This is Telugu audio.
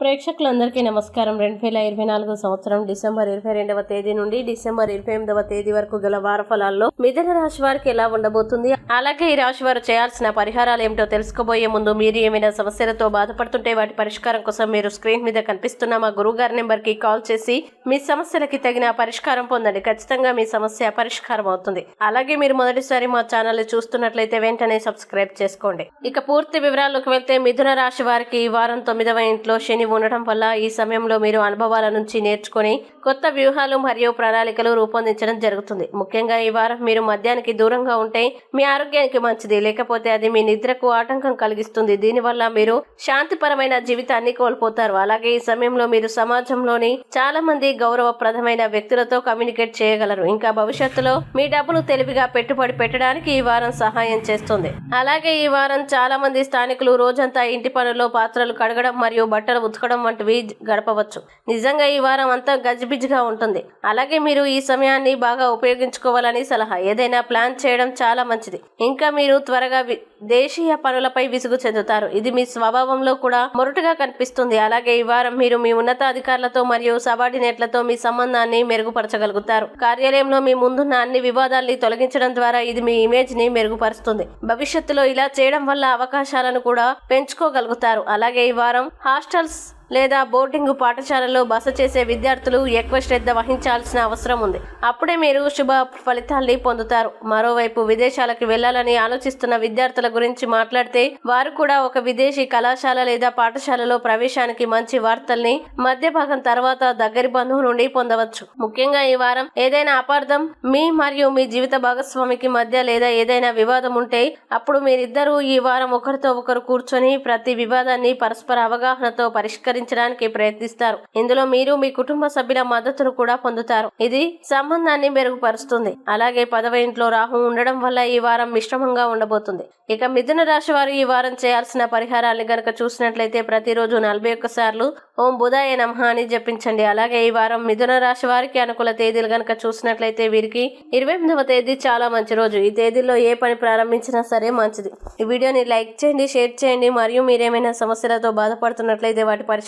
ప్రేక్షకులందరికీ నమస్కారం. రెండు వేల ఇరవై నాలుగు సంవత్సరం డిసెంబర్ ఇరవై రెండవ తేదీ నుండి డిసెంబర్ ఇరవై ఎనిమిదవ తేదీ వరకు గల వార ఫలాల్లో మిథున రాశి వారికి ఎలా ఉండబోతుంది? అలాగే ఈ రాశి వారు చేయాల్సిన పరిహారాలు ఏమిటో తెలుసుకోబోయే ముందు మీరు ఏమైనా సమస్యలతో బాధపడుతుంటే వాటి పరిష్కారం కోసం మీరు స్క్రీన్ మీద కనిపిస్తున్న మా గురువు గారి నెంబర్కి కాల్ చేసి మీ సమస్యలకి తగిన పరిష్కారం పొందండి. ఖచ్చితంగా మీ సమస్య పరిష్కారం అవుతుంది. అలాగే మీరు మొదటిసారి మా ఛానల్ చూస్తున్నట్లయితే వెంటనే సబ్స్క్రైబ్ చేసుకోండి. ఇక పూర్తి వివరాల్లోకి వెళ్తే మిథున రాశి వారికి ఈ వారం తొమ్మిదవ ఇంట్లో శని ఉండటం వల్ల ఈ సమయంలో మీరు అనుభవాల నుంచి నేర్చుకొని కొత్త వ్యూహాలు మరియు ప్రణాళికలు రూపొందించడం జరుగుతుంది. ముఖ్యంగా ఈ వారం మీరు మద్యానికి దూరంగా ఉంటే మీ ఆరోగ్యానికి మంచిది. లేకపోతే అది మీ నిద్రకు ఆటంకం కలిగిస్తుంది. దీనివల్ల మీరు శాంతిపరమైన జీవితాన్ని కోల్పోతారు. అలాగే ఈ సమయంలో మీరు సమాజంలోని చాలా మంది గౌరవప్రదమైన వ్యక్తులతో కమ్యూనికేట్ చేయగలరు. ఇంకా భవిష్యత్తులో మీ డబ్బును తెలివిగా పెట్టుబడి పెట్టడానికి ఈ వారం సహాయం చేస్తుంది. అలాగే ఈ వారం చాలా మంది స్థానికులు రోజంతా ఇంటి పనుల్లో పాత్రలు కడగడం మరియు బట్టలు ఉతకడం వంటివి గడపవచ్చు. నిజంగా ఈ వారం అంతా గజిబిజిగా ఉంటుంది. అలాగే మీరు ఈ సమయాన్ని బాగా ఉపయోగించుకోవాలని సలహా. ఏదైనా ప్లాన్ చేయడం చాలా మంచిది. ఇంకా మీరు త్వరగా వి- దేశీయ పనులపై విసుగు చెందుతారు. ఇది మీ స్వభావంలో కూడా మొరటుగా కనిపిస్తుంది. అలాగే ఈ వారం మీరు మీ ఉన్నతాధికారులతో మరియు సబార్డినేట్లతో మీ సంబంధాన్ని మెరుగుపరచగలుగుతారు. కార్యాలయంలో మీ ముందున్న అన్ని వివాదాల్ని తొలగించడం ద్వారా ఇది మీ ఇమేజ్ని మెరుగుపరుస్తుంది. భవిష్యత్తులో ఇలా చేయడం వల్ల అవకాశాలను కూడా పెంచుకోగలుగుతారు. అలాగే ఈ వారం హాస్టల్స్ లేదా బోర్డింగ్ పాఠశాలలో బస చేసే విద్యార్థులు ఎక్కువ శ్రద్ధ వహించాల్సిన అవసరం ఉంది. అప్పుడే మీరు శుభ ఫలితాల్ని పొందుతారు. మరోవైపు విదేశాలకు వెళ్ళాలని ఆలోచిస్తున్న విద్యార్థుల గురించి మాట్లాడితే వారు కూడా ఒక విదేశీ కళాశాల లేదా పాఠశాలలో ప్రవేశానికి మంచి వార్తల్ని మధ్య భాగం తర్వాత దగ్గరి బంధువు నుండి పొందవచ్చు. ముఖ్యంగా ఈ వారం ఏదైనా అపార్థం మీ మరియు మీ జీవిత భాగస్వామికి మధ్య లేదా ఏదైనా వివాదం ఉంటే అప్పుడు మీరిద్దరూ ఈ వారం ఒకరితో ఒకరు కూర్చొని ప్రతి వివాదాన్ని పరస్పర అవగాహనతో పరిష్కరించడానికి ప్రయత్నిస్తారు. ఇందులో మీరు మీ కుటుంబ సభ్యుల మద్దతును కూడా పొందుతారు. ఇది సంబంధాన్ని మెరుగుపరుస్తుంది. అలాగే పదవ ఇంట్లో రాహు ఉండడం వల్ల ఈ వారం మిశ్రమంగా ఉండబోతుంది. ఇక మిథున రాశి వారు ఈ వారం చేయాల్సిన పరిహారాన్ని గనక చూసినట్లయితే ప్రతిరోజు నలభై ఒక్క సార్లు ఓం బుధాయ నమః అని జపించండి. అలాగే ఈ వారం మిథున రాశి వారికి అనుకూల తేదీలు గనక చూసినట్లయితే వీరికి ఇరవై ఎనిమిదవ తేదీ చాలా మంచి రోజు. ఈ తేదీలో ఏ పని ప్రారంభించినా సరే మంచిది. ఈ వీడియోని లైక్ చేయండి షేర్ చేయండి. మరియు మీరేమైనా సమస్యలతో బాధపడుతున్నట్లయితే వాటి పరిష్కారం